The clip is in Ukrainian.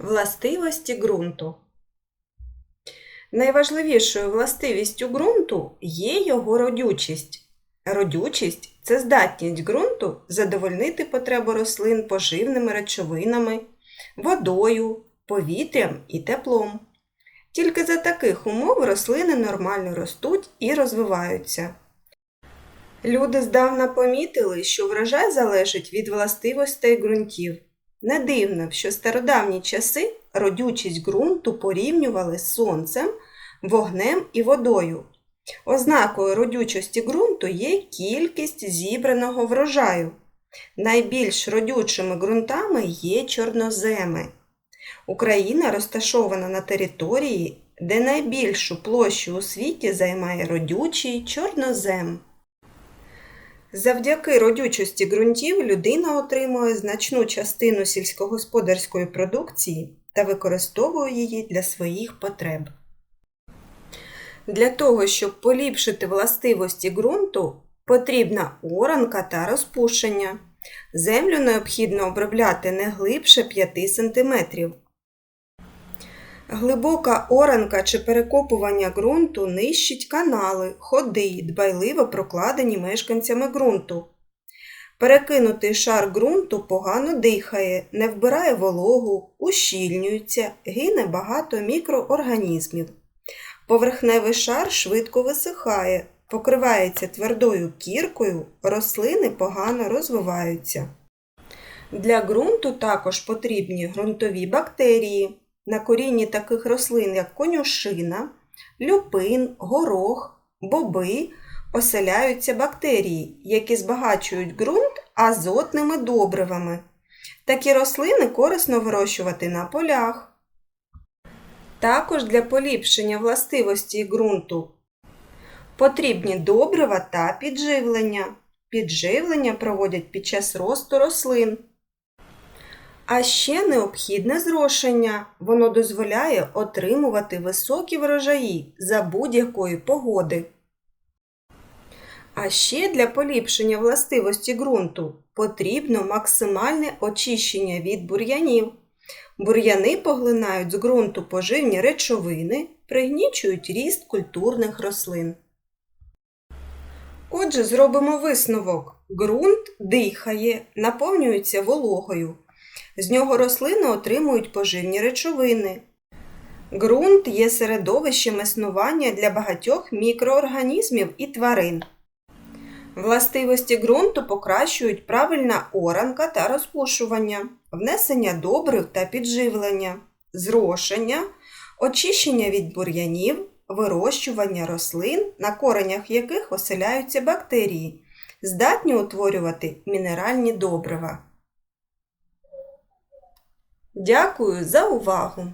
Властивості ґрунту. Найважливішою властивістю ґрунту є його родючість. Родючість це здатність ґрунту задовольнити потребу рослин поживними речовинами, водою, повітрям і теплом. Тільки за таких умов рослини нормально ростуть і розвиваються. Люди здавна помітили, що врожай залежить від властивостей ґрунтів. Не дивно, що стародавні часи родючість ґрунту порівнювали з сонцем, вогнем і водою. Ознакою родючості ґрунту є кількість зібраного врожаю. Найбільш родючими ґрунтами є чорноземи. Україна розташована на території, де найбільшу площу у світі займає родючий чорнозем. Завдяки родючості ґрунтів людина отримує значну частину сільськогосподарської продукції та використовує її для своїх потреб. Для того, щоб поліпшити властивості ґрунту, потрібна оранка та розпушення. Землю необхідно обробляти не глибше 5 см. Глибока оранка чи перекопування ґрунту нищить канали, ходи, дбайливо прокладені мешканцями ґрунту. Перекинутий шар ґрунту погано дихає, не вбирає вологу, ущільнюється, гине багато мікроорганізмів. Поверхневий шар швидко висихає, покривається твердою кіркою, рослини погано розвиваються. Для ґрунту також потрібні ґрунтові бактерії. На корінні таких рослин, як конюшина, люпин, горох, боби оселяються бактерії, які збагачують ґрунт азотними добривами. Такі рослини корисно вирощувати на полях. Також для поліпшення властивості ґрунту потрібні добрива та підживлення. Підживлення проводять під час росту рослин. А ще необхідне зрошення. Воно дозволяє отримувати високі врожаї за будь-якої погоди. А ще для поліпшення властивості ґрунту потрібно максимальне очищення від бур'янів. Бур'яни поглинають з ґрунту поживні речовини, пригнічують ріст культурних рослин. Отже, зробимо висновок. Ґрунт дихає, наповнюється вологою. З нього рослини отримують поживні речовини. Ґрунт є середовищем існування для багатьох мікроорганізмів і тварин. Властивості ґрунту покращують правильна оранка та розпушування, внесення добрив та підживлення, зрошення, очищення від бур'янів, вирощування рослин, на коренях яких оселяються бактерії, здатні утворювати мінеральні добрива. Дякую за увагу!